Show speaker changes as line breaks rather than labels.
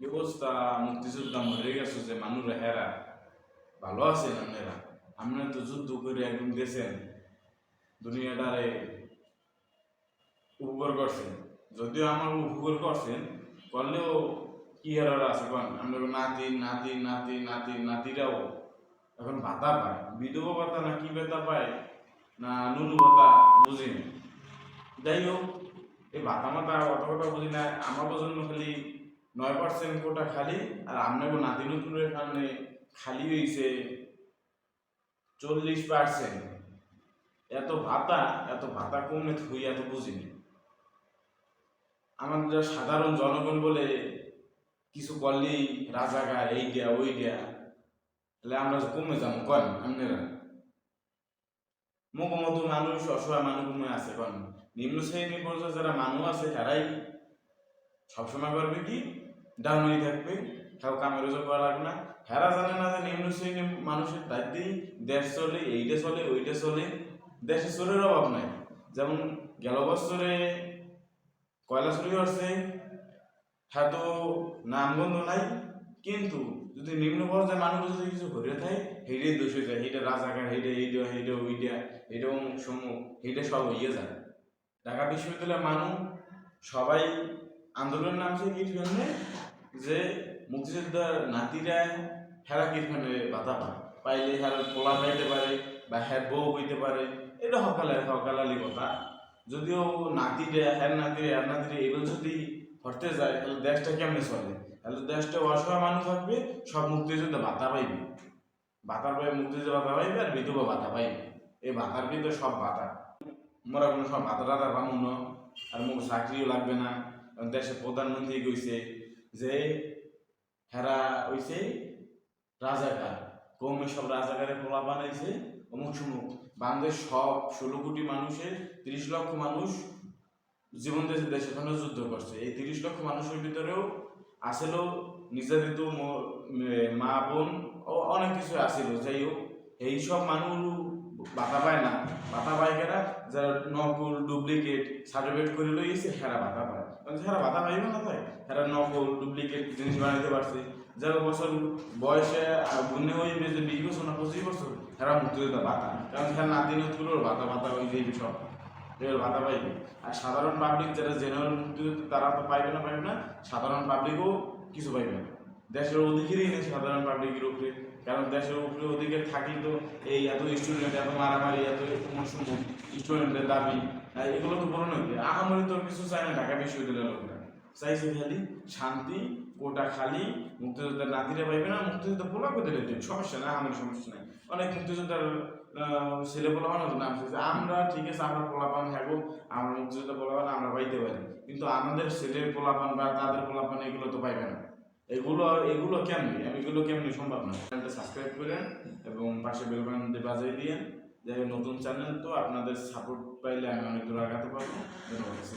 কি অবস্থা মুক্তিযোদ্ধা মরে গেছে যে মানুষ হেরা ভালো আছেন আপনারা আপনারা তো যুদ্ধ করে একদম গেছেন দুনিয়াটারে উপকার করছেন যদিও আমার উপকার করছেন করলেও কি হেরারা আছে কন আপনার নাতি নাতি নাতি নাতি নাতিরাও এখন ভাতা পায় বিধবা ভাতা না কি ভাতা পায় না নুনু ভাতা বুঝি না যাই হোক এই ভাতা মাতা অত কথা বুঝি না আমার জন্য খালি নয় পার্সেন্ট কোটা খালি, আর আপনাকে নতুনের কারণে খালি হয়েছে চল্লিশ পার্সেন্ট এত ভাতা এত ভাতা কমে থুই এত বুঝিনি। আমাদের সাধারণ জনগণ বলে, কিছু করলেই রাজাকার এই দেয়া ওই দেয়া তাহলে আমরা কমে যাব কন আপনারা? মুখমতো মানুষ, অসহায় মানুষ আছে কন? নিম্ন শ্রেণি পর্যায়ে যারা মানুষ আছে, তারাই সবসময় করবে কি? ডাউনই থাকবে কেউ কামের ওজো করা লাগবে না। হেরা জানে না যে নিম্ন শ্রেণির মানুষের দায়িত্বেই দেশ চলে, এইটা চলে, ওইটা চলে। দেশে চোরের অভাব নাই। যেমন গেল বছরে কয়লা চুরি করছে হ্যাঁ নামগন্ধ নাই, কিন্তু যদি নিম্ন পর্যায়ে মানুষ যদি কিছু ঘুরে থাকে হেঁটে দোষ হয়ে যায়। হেঁটে রাজাকার হেঁটে এইটা হেঁটে ওইটা হেঁটে অমুক সমুক হেঁটে সব হইয়ে যায়। ঢাকা বিশ্ববিদ্যালয়ের মানুষ সবাই আন্দোলন নামছে কি জন্যে? যে মুক্তিযোদ্ধার নাতিরা হেরা কীর্তনে বাধা পায়? পাইলে হের পোলা পাইতে পারে বা হের বউ হইতে পারে। এটা হকালে, হকালালি কথা। যদিও নাতিরে হ্যার নাতিরে হ্যার নাতিরে এগুলো যদি হরতে যায়, তাহলে দেশটা কেমনে চলে? তাহলে দেশটা অসহায় মানুষ থাকবে, সব মুক্তিযোদ্ধা ভাতা পাইবে। ভাতার পাই মুক্তিযোদ্ধা ভাতা পাইবে আর বিধবা ভাতা পাইবে। এই ভাতার ভিতরে সব ভাতা মোরা কোনো সব ভাতা টাতা পাবো না, আর মুখ চাকরিও লাগবে না। দেশের প্রধানমন্ত্রী কইছে যে, হেরা হইছে রাজাকার। কমে সব রাজাকারের পোলা বানাইছে, অমুক সমুক। বাংলাদেশ সব ষোলো কোটি মানুষের তিরিশ লক্ষ মানুষ জীবন দেশে দেশের জন্য যুদ্ধ করছে। এই তিরিশ লক্ষ মানুষের ভিতরেও আসিল নির্যাতিত মা বোন অনেক কিছু আসিল। যাই হোক, এই সব মানুষ বাধা পায় না। ডুপ্লিকেট সার্টিফিকেট করে লইছে হেরা বাতা পায়। কারণ হেরা বাতা পাইবে না তাই হেরা নকল ডুপ্লিকেট জিনিস বানাইতে পারছে। যারা বছর বয়সে গুণে হইবে যে বিশ বছর না পঁচিশ বছর, হেরা মুক্তিযোদ্ধা বাতা কারণ হেরা নাতি নতুন বাতা বাতা হয়ে যে সব এর ভাতা পাইবে। আর সাধারণ পাবলিক যারা জেনারেল মুক্তিযোদ্ধা, তারা তো পাইবে না পাইবে না। সাধারণ পাবলিকও কিছু পাইবে না। দেশের অধিকারই নেই সাধারণ পাবলিকের উপরে। কারণ দেশের উপরে অধিকার থাকলে তো এই এত স্টুডেন্ট এত মারামারি, এত স্টুডেন্টের দাবি এগুলো তো বড় নয় আহামরি তো কিছু চায় না ঢাকা বিশ্ববিদ্যালয়ের লোকরা। চাইছে খালি শান্তি, কোটা খালি, মুক্তিযোদ্ধার নাতিরা পাইবে না, মুক্তিযোদ্ধা পোলা করতে দিতে সমস্যা না আমার সমস্যা নাই। অনেক মুক্তিযোদ্ধার ছেলে পোলাপান নাম শুনছে। আমরা ঠিক আছে, আমরা পোলাপান থাকব আমরা মুক্তিযোদ্ধা পোলাপান আমরা পাইতে পারি। কিন্তু আমাদের ছেলের পোলাপান বা তাদের পোলাপান এগুলো তো পাইবে না। এগুলো এগুলো কেমনি? এগুলো কেমনি সম্ভব না। চ্যানেলটা সাবস্ক্রাইব করেন এবং পাশে বেলবান বাজিয়ে দিয়ে যাই নতুন চ্যানেল তো আপনাদের সাপোর্ট পাইলে আমি অনেক দূর আগাতে পারব। ধন্যবাদ।